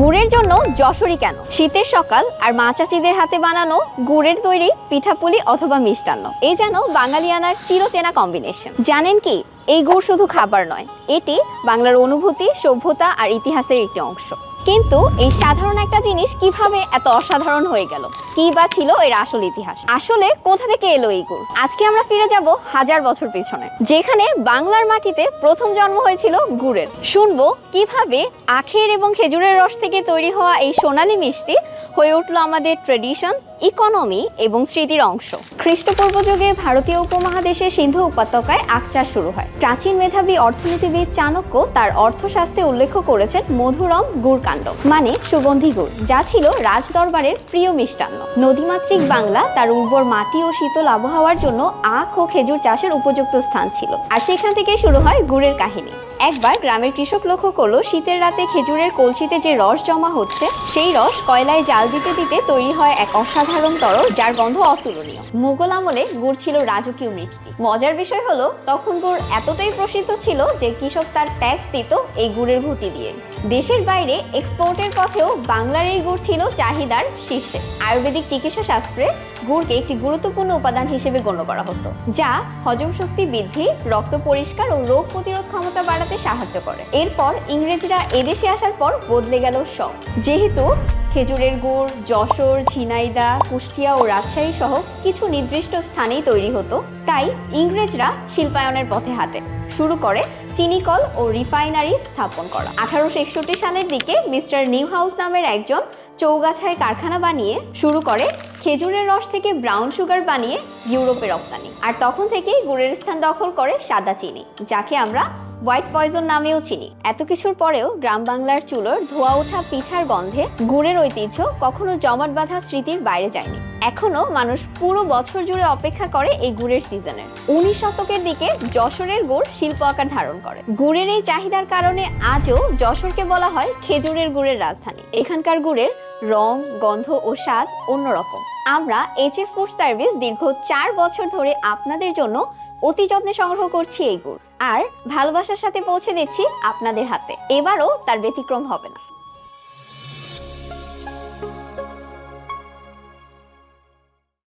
গুড়ের জন্য যশোরই কেন? শীতের সকাল আর মা চাচিদের হাতে বানানো গুড়ের তৈরি পিঠাপুলি অথবা মিষ্টান্ন। এই যেন বাঙালিয়ানার চিরচেনা কম্বিনেশন জানেন কি, এই গুড় শুধু খাবার নয়, এটি বাংলার অনুভূতি, সভ্যতা আর ইতিহাসের একটি অংশ। কিন্তু এই সাধারণ একটা জিনিস কীভাবে এত অসাধারণ হয়ে গেল? কি বা ছিল এর আসল ইতিহাস? আসলে কোথা থেকে এলো এই গুড়? আজকে আমরা ফিরে যাব হাজার বছর পিছনে, যেখানে বাংলার মাটিতে প্রথম জন্ম হয়েছিল গুড়ের। শুনব কীভাবে আখের এবং খেজুরের রস থেকে তৈরি হওয়া এই সোনালী মিষ্টি হয়ে উঠল আমাদের ট্রেডিশন, ইকোনমি এবং স্মৃতির অংশ। খ্রিস্টপূর্ব যুগে ভারতীয় উপমহাদেশের সিন্ধু উপত্যকায় আখ চাষ শুরু হয়। প্রাচীন মেধাবী অর্থনীতিবিদ চাণক্য তার অর্থশাস্ত্রে উল্লেখ করেছেন মধুরম গুড়কাণ্ড মানে সুগন্ধি গুড়, যা ছিল রাজদরবারের প্রিয় মিষ্টান্ন। নদীমাতৃক বাংলা তার উর্বর মাটি ও শীতল আবহাওয়ার জন্য আখ ও খেজুর চাষের উপযুক্ত স্থান ছিল। আর সেখান থেকে শুরু হয় গুড়ের কাহিনী। একবার গ্রামের কৃষক লক্ষ্য করল, শীতের রাতে খেজুরের কলসিতে যে রস জমা হচ্ছে, সেই রস কয়লায় জাল দিতে দিতে তৈরি হয় এক অসাধারণ তরল, যার গন্ধ অতুলনীয়। মুঘল আমলে গুড় ছিল রাজকীয় মিষ্টি। মজার বিষয় হলো, তখন গুড় এতটাই প্রসিদ্ধ ছিল যে কৃষক তার ট্যাক্স দিত এই গুড়ের ভুটি দিয়ে। দেশের বাইরে এক্সপোর্টের পথেও বাংলার এই গুড় ছিল চাহিদার শীর্ষে। আয়ুর্বেদিক চিকিৎসা শাস্ত্রে গুড়কে একটি গুরুত্বপূর্ণ উপাদান হিসেবে গণ্য করা হতো, যা হজম শক্তি বৃদ্ধি, রক্ত পরিষ্কার ও রোগ প্রতিরোধ ক্ষমতা বাড়াতে সাহায্য করে। এরপর ইংরেজরা এদেশে আসার পর বদলে গেল সব। যেহেতু খেজুরের গুড়, যশোর, ঝিনাইদা, কুষ্টিয়া ও রাজশাহী সহ কিছু নির্দিষ্ট স্থানেই তৈরি হতো। তাই ইংরেজরা শিল্পায়নের পথে হাঁটে। শুরু করে চিনিকল ও রিফাইনারি স্থাপন করা। আঠারোশো একষট্টি সালের দিকে মিস্টার নিউ হাউস নামের একজন চৌগাছায় কারখানা বানিয়ে শুরু করে খেজুরের রস থেকে ব্রাউন সুগার বানিয়ে ইউরোপে রপ্তানি। আর তখন থেকেই গুড়ের স্থান দখল করে সাদা চিনি, যাকে আমরা হোয়াইট পয়জন নামেও চিনি। এত কিছুর পরেও গ্রাম বাংলার চুলোর ধোয়া ওঠা পিঠার গন্ধে গুড়ের ঐতিহ্য কখনো জমাট বাঁধা স্মৃতির বাইরে যায়নি। এখনও মানুষ পুরো বছর জুড়ে অপেক্ষা করে এই গুড়ের সিজনের। উনিশ শতকের দিকে যশোরের গুড় শিল্প আকার ধারণ করে। গুড়ের এই চাহিদার কারণে আজও যশোরকে বলা হয় খেজুরের গুড়ের রাজধানী। এখানকার গুড়ের রং, গন্ধ ও স্বাদ অন্যরকম। আমরা এইচ এফ ফুড সার্ভিস দীর্ঘ চার বছর ধরে আপনাদের জন্য অতি যত্নে সংগ্রহ করছি এই গুড়। আর ভালোবাসার সাথে পৌঁছে দিচ্ছি আপনাদের হাতে। এবারও তার ব্যতিক্রম হবে না।